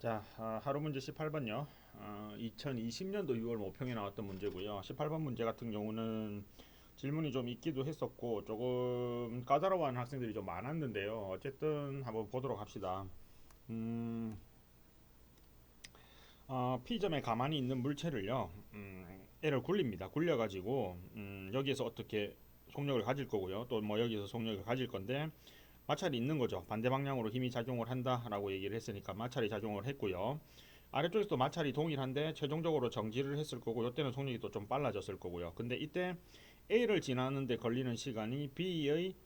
자, 아, 하루 문제 18번요. 어, 2020년도 6월 모평에 나왔던 문제고요. 18번 문제 같은 경우는 질문이 좀 있기도 했었고 조금 까다로워하는 학생들이 좀 많았는데요. 어쨌든 한번 보도록 합시다. 음, 어, P점에 가만히 있는 물체를요, 음, 얘를 굴립니다. 굴려가지고 음, 여기에서 어떻게 속력을 가질 거고요. 또 뭐 여기서 속력을 가질 건데 마찰이 있는 거죠. 반대 방향으로 힘이 작용을 한다라고 얘기를 했으니까 마찰이 작용을 했고요. 아래쪽에서도 마찰이 동일한데 최종적으로 정지를 했을 거고 이때는 속력이 또 좀 빨라졌을 거고요. 근데 이때 A를 지나는데 걸리는 시간이 B의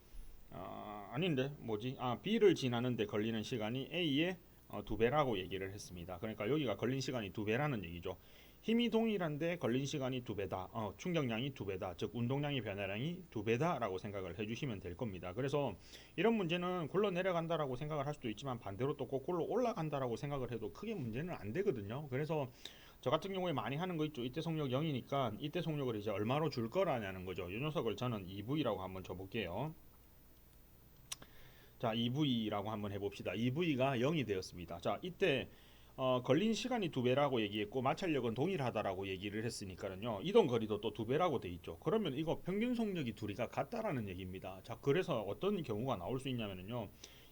어, 아닌데 뭐지? 아 B를 지나는데 걸리는 시간이 A의 어, 두 배라고 얘기를 했습니다. 그러니까 여기가 걸린 시간이 두 배라는 얘기죠. 힘이 동일한데 걸린 시간이 두 배다. 어, 충격량이 두 배다. 즉 운동량의 변화량이 두 배다라고 생각을 해주시면 될 겁니다. 그래서 이런 문제는 굴러 내려간다라고 생각을 할 수도 있지만 반대로 또 거꾸로 올라간다라고 생각을 해도 크게 문제는 안 되거든요. 그래서 저 같은 경우에 많이 하는 거 있죠. 이때 속력 0이니까 이때 속력을 이제 얼마로 줄 거라냐는 거죠. 이 녀석을 저는 2V라고 한번 줘볼게요. 자, 2V라고 한번 해봅시다. 2V가 0이 되었습니다. 자, 이때 어, 걸린 시간이 두 배라고 얘기했고 마찰력은 동일하다라고 얘기를 했으니까는요 이동 거리도 또 두 배라고 돼 있죠. 그러면 이거 평균 속력이 둘이가 같다라는 얘기입니다. 자, 그래서 어떤 경우가 나올 수 있냐면은요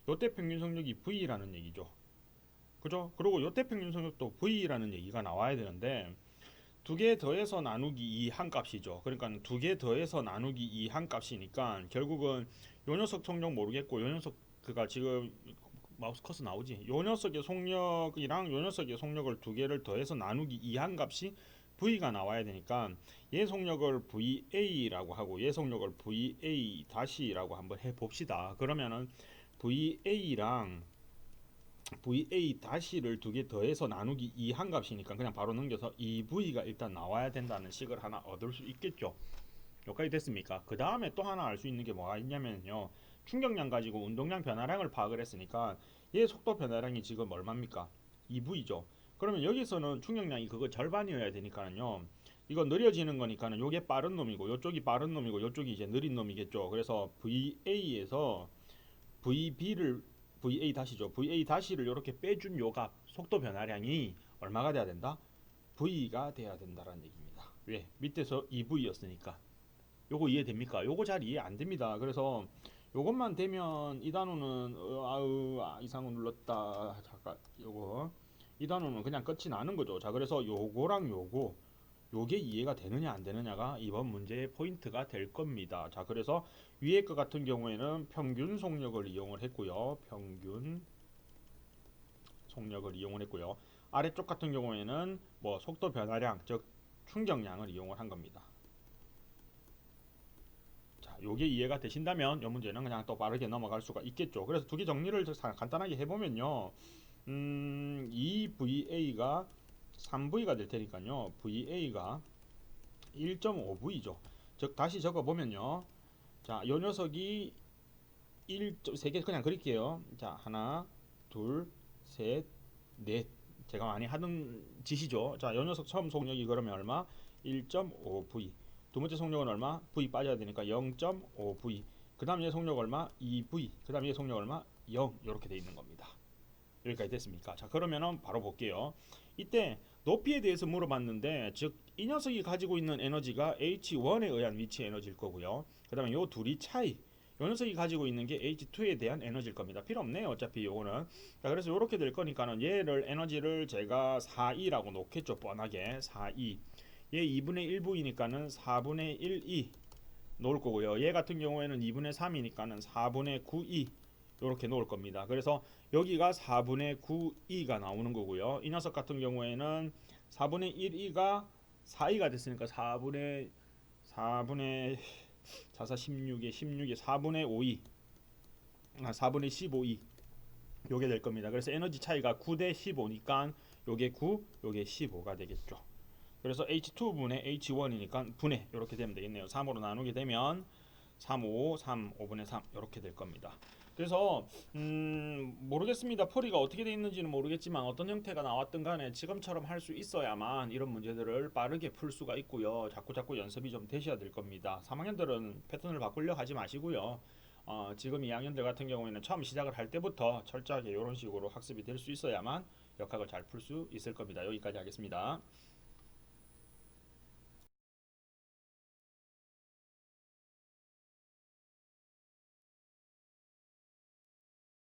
요때 평균 속력이 V라는 얘기죠. 그죠? 그리고 요때 평균 속력도 V라는 얘기가 나와야 되는데 두 개 더해서 나누기 2한 값이죠. 그러니까 두 개 더해서 나누기 2한 값이니까 결국은 요 녀석 속력 모르겠고 요 녀석 그가 지금 마우스 커서 나오지. 요 녀석의 속력이랑 요 녀석의 속력을 두 개를 더해서 나누기 2한 값이 V가 나와야 되니까 얘 속력을 VA라고 하고 얘 속력을 VA 다시라고 한번 해 봅시다. 그러면은 VA랑 VA 다시를 두 개 더해서 나누기 2한 값이니까 그냥 바로 넘겨서 2V가 일단 나와야 된다는 식을 하나 얻을 수 있겠죠. 여기까지 됐습니까? 그 다음에 또 하나 알 수 있는 게 뭐가 있냐면요. 충격량 가지고 운동량 변화량을 파악을 했으니까 얘 속도 변화량이 지금 얼마입니까? 2V죠. 그러면 여기서는 충격량이 그거 절반이어야 되니까는요. 이거 느려지는 거니까는 요게 빠른 놈이고 요쪽이 빠른 놈이고 요쪽이 이제 느린 놈이겠죠. 그래서 VA에서 VB를 VA 다시죠. VA 다시를 이렇게 빼준 요값 속도 변화량이 얼마가 돼야 된다? V가 돼야 된다라는 얘기입니다. 왜? 밑에서 2V였으니까. 요거 이해됩니까? 요거 잘 이해 안 됩니다. 그래서 요것만 되면 이 단어는 어, 아우 아, 이상호 눌렀다. 잠깐 요거 이 단어는 그냥 끝이 나는 거죠. 자 그래서 요거랑 요거 요게 이해가 되느냐 안 되느냐가 이번 문제의 포인트가 될 겁니다. 자 그래서 위에 것 같은 경우에는 평균 속력을 이용을 했고요. 평균 속력을 이용을 했고요. 아래쪽 같은 경우에는 뭐 속도 변화량 즉 충격량을 이용을 한 겁니다. 자, 요게 이해가 되신다면 이 문제는 그냥 또 빠르게 넘어갈 수가 있겠죠. 그래서 두 개 정리를 자- 간단하게 해보면요. 음, 이 VA가 3V가 될 테니까요. VA가 1.5V죠. 즉 다시 적어 보면요. 자, 요 녀석이 1. 세개 그냥 그릴게요. 자, 하나, 둘, 셋, 넷. 제가 많이 하는 짓이죠. 자, 요 녀석 처음 속력이 그러면 얼마? 1.5V. 두 번째 속력은 얼마? V 빠져야 되니까 0.5V. 그 다음 얘 속력 얼마? 2V. 그 다음 얘 속력 얼마? 0. 이렇게 돼 있는 겁니다. 여기까지 됐습니까? 자, 그러면은 바로 볼게요. 이때 높이에 대해서 물어봤는데, 즉, 이 녀석이 가지고 있는 에너지가 H1에 의한 위치 에너지일 거고요. 그 다음에 요 둘이 차이. 요 녀석이 가지고 있는 게 H2에 대한 에너지일 겁니다. 필요 없네요. 어차피 요거는. 자, 그래서 이렇게 될 거니까는 얘를 에너지를 제가 4E라고 놓겠죠. 뻔하게. 4E. 얘 2분의 1부이니까는 4분의 1E 놓을 거고요. 얘 같은 경우에는 2분의 3이니까는 4분의 9E 이렇게 놓을 겁니다. 그래서 여기가 4분의 9E가 나오는 거고요. 이 녀석 같은 경우에는 4분의 1E가 4E가 됐으니까 4분의 4분의 4, 4, 16에 16에 4분의 5E 아 4분의 15E 요게 될 겁니다. 그래서 에너지 차이가 9 대 15니까 요게 9, 요게 15가 되겠죠. 그래서 H2분의 H1이니까 분해 이렇게 되면 되겠네요. 3으로 나누게 되면 3, 5, 3, 5분의 3 이렇게 될 겁니다. 그래서 음, 모르겠습니다. 풀이가 어떻게 돼 있는지는 모르겠지만 어떤 형태가 나왔든 간에 지금처럼 할 수 있어야만 이런 문제들을 빠르게 풀 수가 있고요. 자꾸 자꾸 연습이 좀 되셔야 될 겁니다. 3학년들은 패턴을 바꾸려 하지 마시고요. 어, 지금 2학년들 같은 경우에는 처음 시작을 할 때부터 철저하게 이런 식으로 학습이 될 수 있어야만 역학을 잘 풀 수 있을 겁니다. 여기까지 하겠습니다.